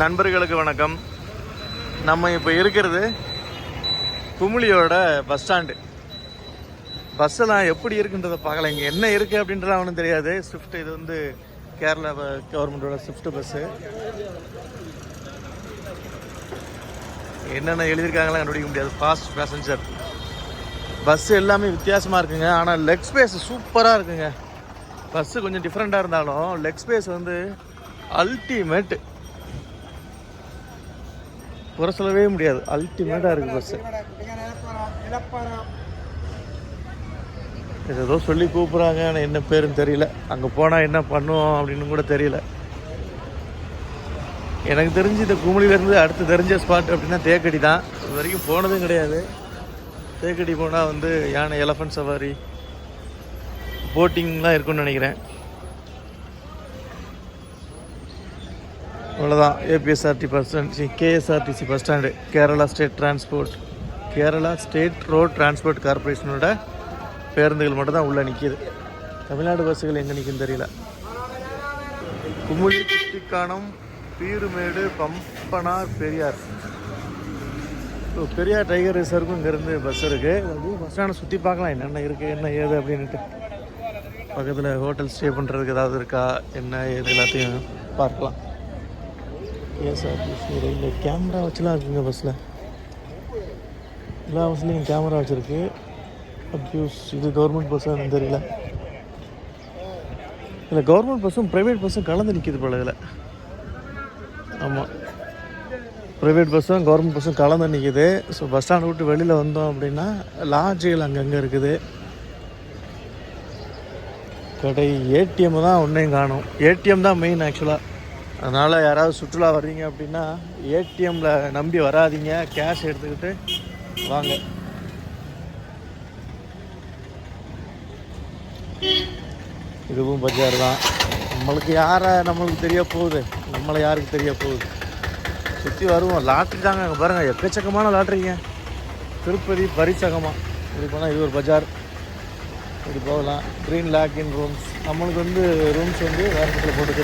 நண்பர்களுக்கு வணக்கம். நம்ம இப்போ இருக்கிறது குமுளியோட பஸ் ஸ்டாண்டு பஸ்ஸெல்லாம் எப்படி இருக்குன்றதை பார்க்கலாம் இங்கே என்ன இருக்குது அப்படின்றத அவனும் தெரியாது. ஸ்விஃப்ட் இது வந்து கேரளா கவர்மெண்ட்டோட ஸ்விஃப்ட் பஸ்ஸு என்னென்ன எழுதியிருக்காங்களாம் கண்டுபிடிக்க முடியாது. ஃபாஸ்ட் பேசஞ்சர் பஸ் எல்லாமே வித்தியாசமாக இருக்குங்க. ஆனால் லெக் ஸ்பேஸ் சூப்பராக இருக்குங்க. பஸ்ஸு கொஞ்சம் டிஃப்ரெண்ட்டாக இருந்தாலும் லெக் ஸ்பேஸ் வந்து அல்டிமேட் குறை சொல்லவே முடியாது. அல்டிமேட்டாக இருக்குது பஸ்ஸு இது ஏதோ சொல்லி கூப்பிட்றாங்க. ஆனால் என்ன பேருன்னு தெரியல. அங்கே போனால் என்ன பண்ணுவோம் அப்படின்னு கூட தெரியல. எனக்கு தெரிஞ்சு இந்த குமிழிலேருந்து அடுத்து தெரிஞ்ச ஸ்பாட் அப்படின்னா தேக்கடி தான். இது வரைக்கும் போனதும் கிடையாது. தேக்கடி போனால் வந்து யானை எலஃபண்ட் சவாரி போட்டிங்லாம் இருக்கும்னு நினைக்கிறேன். அவ்வளோதான் APSRT bus stand KSRTC bus stand Kerala state transport Kerala state road transport கார்பரேஷனோட பேருந்துகள் மட்டும்தான் உள்ளே நிற்கிது தமிழ்நாடு பஸ்ஸுகள் எங்கே நிற்கும் தெரியல. குமுளி குட்டிக்கானம் பீருமேடு பம்பனார் பெரியார். இப்போ பெரியார் டைகர் ரிசர்வுக்கும் இங்கேருந்து பஸ் இருக்குது அப்படியே பஸ் ஸ்டாண்டை சுற்றி பார்க்கலாம். என்னென்ன இருக்குது என்ன ஏது அப்படின்ட்டு பக்கத்தில் ஹோட்டல் ஸ்டே பண்ணுறதுக்கு ஏதாவது இருக்கா என்ன ஏது எல்லாத்தையும் பார்க்கலாம். ஏஎஸ்ஆர்டிசி ரயிலில் கேமரா வச்சுலாம் இருக்குங்க பஸ்ஸில் எல்லா பஸ்லேயும் கேமரா வச்சுருக்கு. அப்யூஸ் இது கவர்மெண்ட் பஸ்ஸாக தெரியல. இல்லை கவர்மெண்ட் பஸ்ஸும் ப்ரைவேட் பஸ்ஸும் கலந்து நிற்கிது போல இதில். ஆமாம் ப்ரைவேட் பஸ்ஸும் கவர்மெண்ட் பஸ்ஸும் கலந்து நிற்கிது ஸோ பஸ் ஸ்டாண்ட் விட்டு வெளியில் வந்தோம் அப்படின்னா லாட்ஜுகள் அங்கங்கே இருக்குது. கடை ஏடிஎம் தான் ஒன்றையும் காணும். ஏடிஎம் தான் மெயின் ஆக்சுவலாக அதனால் யாராவது சுற்றுலா வர்றீங்க அப்படின்னா ஏடிஎம்மில் நம்பி வராதீங்க. கேஷ் எடுத்துக்கிட்டு வாங்க. இதுவும் பஜார் தான். நம்மளுக்கு யாரை நம்மளுக்கு தெரிய போகுது நம்மளை யாருக்கு தெரிய போகுது சுற்றி வருவோம். லாட்ரி தாங்க அங்கே பாருங்கள் எக்கச்சக்கமான லாட்ரிங்க திருப்பதி பரிசகமாக இப்படி போனால் இது ஒரு பஜார். இப்படி போகலாம். க்ரீன் லேக் இன் ரூம்ஸ் நம்மளுக்கு வந்து ரூம்ஸ் வந்து வேறு இடத்துல போட்டு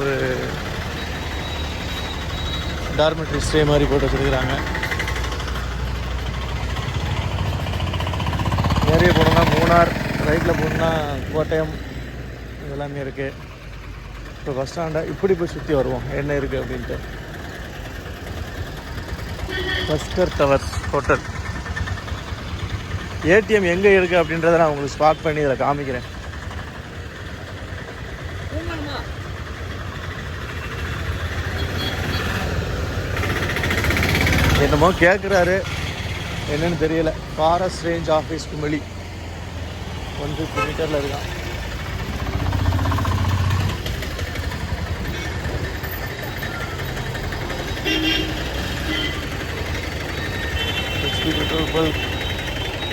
ஒரு டார்மெட்ரி ஸ்டே மாதிரி போட்டு வச்சுருக்குறாங்க. நிறைய போனோம்னா மூணார் ரைட்டில் போனோம்னா கோட்டயம் இதெல்லாமே இருக்குது இப்போ பஸ் ஸ்டாண்டை இப்படி போய் சுற்றி வருவோம். என்ன இருக்குது அப்படின்ட்டு. பஸ்கர் டவர்ஸ் ஹோட்டல் ஏடிஎம் எங்கே இருக்குது அப்படின்றத நான் உங்களுக்கு ஸ்பாட் பண்ணி இதில் காமிக்கிறேன். என்னமோ கேட்குறாரு என்னன்னு தெரியல. Forest range office Kumily. One fifty மீட்டரில் இருக்கான்.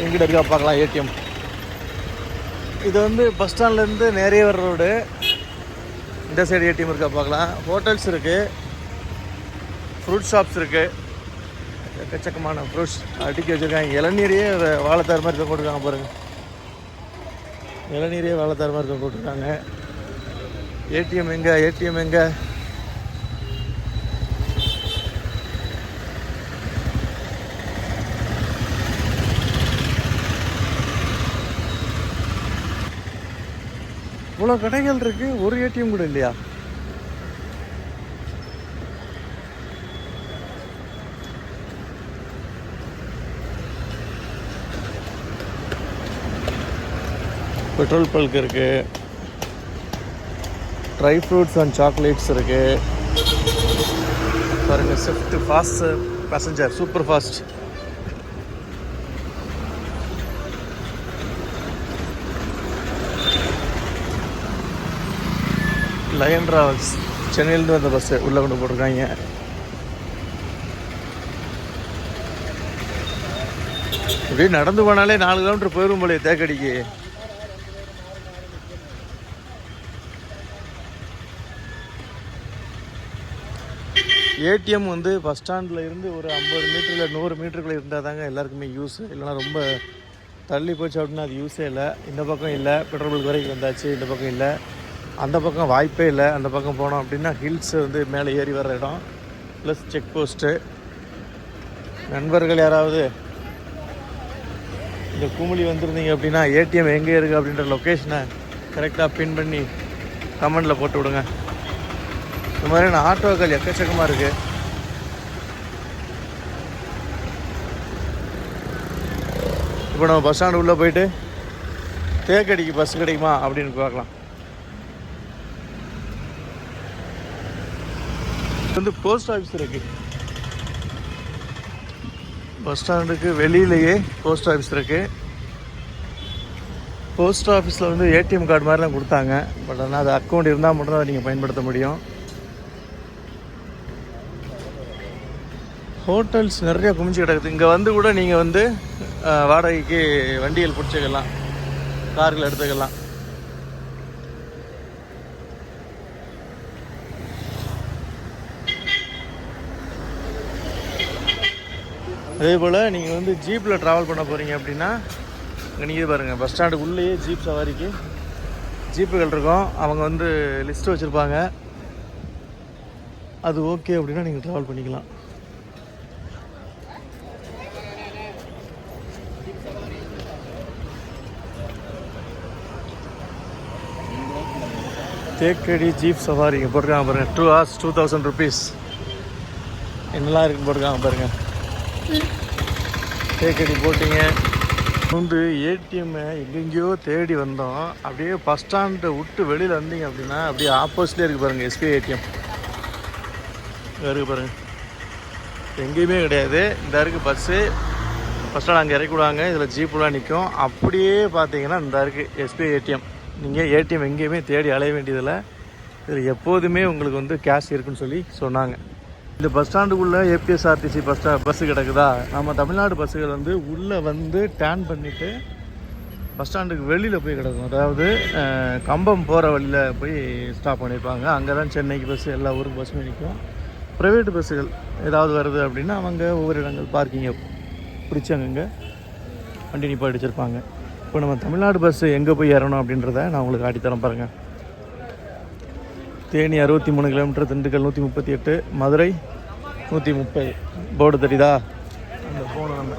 எங்கிட்ட இருக்கா பார்க்கலாம் ஏடிஎம் இது வந்து பஸ் ஸ்டாண்ட்லேருந்து நிறைய வர ரோடு இந்த சைடு ஏடிஎம் இருக்கா பார்க்கலாம். ஹோட்டல்ஸ் இருக்குது ஃப்ரூட் ஷாப்ஸ் இருக்குது எக்கச்சக்கமான ஃப்ரூட்ஸ் அடுக்கி வச்சுருக்காங்க. இளநீரையே வாழைத்தார் மாதிரி தான் போட்டிருக்காங்க பாருங்கள் இளநீரையே வாழைத்தார் மாதிரி தான் போட்டிருக்காங்க. ஏடிஎம் எங்கே ஏடிஎம் எங்கே? இவ்வளோ கடைகள் இருக்குது ஒரு ஏடிஎம் கூட இல்லையா? பெட்ரோல் பல்க் இருக்கு. ட்ரை ஃப்ரூட்ஸ் அண்ட் சாக்லேட்ஸ் இருக்கு. பாருங்க Swift fast passenger super fast Lion Travels சென்னையிலேருந்து வந்த பஸ்ஸு உள்ளே கொண்டு போட்டிருக்காங்க. இப்படியே நடந்து போனாலே நாலு கிலோமீட்டர் போயிடும் போலே தேக்கடிக்கு. ஏடிஎம் வந்து பஸ் ஸ்டாண்டில் இருந்து ஒரு ஐம்பது மீட்டரில் நூறு மீட்டருக்குள்ளே இருந்தால் தாங்க எல்லாருக்குமே யூஸ் இல்லைனா ரொம்ப தள்ளி போச்சு அப்படின்னா அது யூஸே இல்லை. இந்த பக்கம் இல்லை. பெட்ரோல் பங்க் வரைக்கும் வந்தாச்சு. இந்த பக்கம் இல்லை. அந்த பக்கம் வாய்ப்பே இல்லை. அந்த பக்கம் போனோம் அப்படின்னா ஹில்ஸ் வந்து மேலே ஏறி வர்ற இடம். ப்ளஸ் செக் போஸ்ட்டு நண்பர்கள் யாராவது இந்த குமிழி வந்திருந்தீங்க அப்படின்னா ஏடிஎம் எங்கே இருக்குது அப்படின்ற லொக்கேஷனை கரெக்டாக பின் பண்ணி கமெண்டில் போட்டு விடுங்க. இந்த மாதிரியான ஆட்டோக்கள் எக்கச்சக்கமாக இருக்குது இப்போ நம்ம பஸ் ஸ்டாண்டு உள்ளே போயிட்டு தேக்கடிக்கு பஸ் கிடைக்குமா அப்படின்னு பார்க்கலாம். வந்து போஸ்ட் ஆஃபீஸ் இருக்கு. பஸ் ஸ்டாண்டுக்கு வெளியிலேயே போஸ்ட் ஆஃபீஸ் இருக்கு. போஸ்ட் ஆஃபீஸில் வந்து ஏடிஎம் கார்டு மாதிரிலாம் கொடுத்தாங்க. பட் ஆனால் அது அக்கௌண்ட் இருந்தால் மட்டும்தான் அதை நீங்கள் பயன்படுத்த முடியும். ஹோட்டல்ஸ் நிறைய குமிஞ்சு கிடக்குது. இங்கே வந்து கூட நீங்கள் வந்து வாடகைக்கு வண்டிகள் பிடிச்சிக்கலாம். கார்கள் எடுத்துக்கலாம். அதே போல் நீங்கள் வந்து ஜீப்பில் ட்ராவல் பண்ண போகிறீங்க அப்படின்னா இங்கே நீங்கள் பாருங்கள் பஸ் ஸ்டாண்டுக்கு உள்ளேயே ஜீப் சவாரிக்கு ஜீப்புகள் இருக்கும். அவங்க வந்து லிஸ்ட்டு வச்சுருப்பாங்க. அது ஓகே அப்படின்னா நீங்கள் ட்ராவல் பண்ணிக்கலாம். தேக்கடி ஜீப் சவாரி இங்கே போட்டிருக்காங்க பாருங்கள் two hours two thousand rupees என்னெல்லாம் இருக்குன்னு போட்டிருக்காங்க பாருங்கள் தேக்கடி போட்டிங்க. வந்து ஏடிஎம்மை எங்கெங்கேயோ தேடி வந்தோம். அப்படியே பஸ் ஸ்டாண்டை விட்டு வெளியில் வந்தீங்க அப்படின்னா அப்படியே ஆப்போசிட்லேயே இருக்குது பாருங்கள் எஸ்பிஐ ஏடிஎம் இருக்குது பாருங்கள் எங்கேயுமே கிடையாது. இந்த இருக்குது பஸ்ஸு பஸ் ஸ்டாண்ட் அங்கே இறக்கி விடுவாங்க. இதில் ஜீப்புலாம் நிற்கும் அப்படியே பார்த்தீங்கன்னா இந்த இருக்குது எஸ்பிஐ ஏடிஎம் நீங்கள் ஏடிஎம் எங்கேயுமே தேடி அலைய வேண்டியதில்லை. இதில் எப்போதுமே உங்களுக்கு வந்து கேஷ் இருக்குன்னு சொல்லி சொன்னாங்க. இந்த பஸ் ஸ்டாண்டுக்குள்ளே ஏபிஎஸ்ஆர்டிசி பஸ் ஸ்டா பஸ்ஸு கிடக்குதா? நம்ம தமிழ்நாடு பஸ்ஸுகள் வந்து உள்ளே வந்து டேன் பண்ணிவிட்டு பஸ் ஸ்டாண்டுக்கு வெளியில் போய் கிடக்கும். அதாவது கம்பம் போகிற வழியில் போய் ஸ்டாப் பண்ணியிருப்பாங்க அங்கே தான் சென்னைக்கு பஸ் எல்லா ஊருக்கு பஸ்ஸுமே நிற்கும் ப்ரைவேட் பஸ்ஸுகள் ஏதாவது வருது அப்படின்னா அவங்க ஒவ்வொரு இடங்கள் பார்க்கிங்கை பிடிச்சி அங்கங்கே வண்டி நிப்பாட்டி வச்சுருப்பாங்க. இப்போ நம்ம தமிழ்நாடு பஸ்ஸு எங்கே போய் ஏறணும் அப்படின்றத நான் உங்களுக்கு காட்டித்தரேன் பாருங்கள் தேனி அறுபத்தி மூணு கிலோமீட்டர் திண்டுக்கல் நூற்றி முப்பத்தி எட்டு மதுரை நூற்றி முப்பது போர்டு தெரியுதா? அந்த போன நம்ம.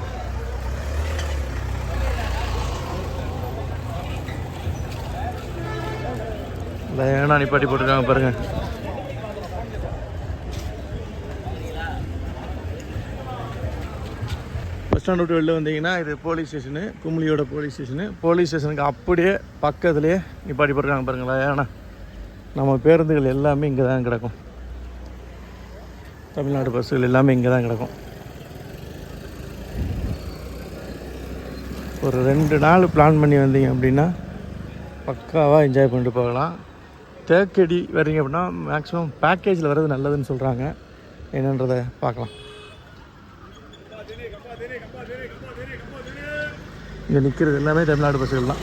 லைனாக நிப்பாட்டி போட்டிருக்காங்க பாருங்கள் பஸ் ஸ்டாண்ட் விட்டு வெளில வந்தீங்கன்னா இது போலீஸ் ஸ்டேஷனு கும்ளியோட போலீஸ் ஸ்டேஷனு போலீஸ் ஸ்டேஷனுக்கு அப்படியே பக்கத்துலேயே நிப்பாட்டி போடுறாங்க பாருங்களேன் ஏன்னா நம்ம பேருந்துகள் எல்லாமே இங்கே தான் கிடக்கும். தமிழ்நாடு பஸ்ஸுகள் எல்லாமே இங்கே தான் கிடக்கும். ஒரு ரெண்டு நாள் பிளான் பண்ணி வந்தீங்க அப்படின்னா பக்காவாக என்ஜாய் பண்ணிட்டு போகலாம். தேக்கடி வர்றீங்க அப்படின்னா மேக்ஸிமம் பேக்கேஜில் வர்றது நல்லதுன்னு சொல்கிறாங்க என்னன்றதை பார்க்கலாம். இங்கே நிற்கிறது எல்லாமே தமிழ்நாடு பஸ்ஸுகள் தான்.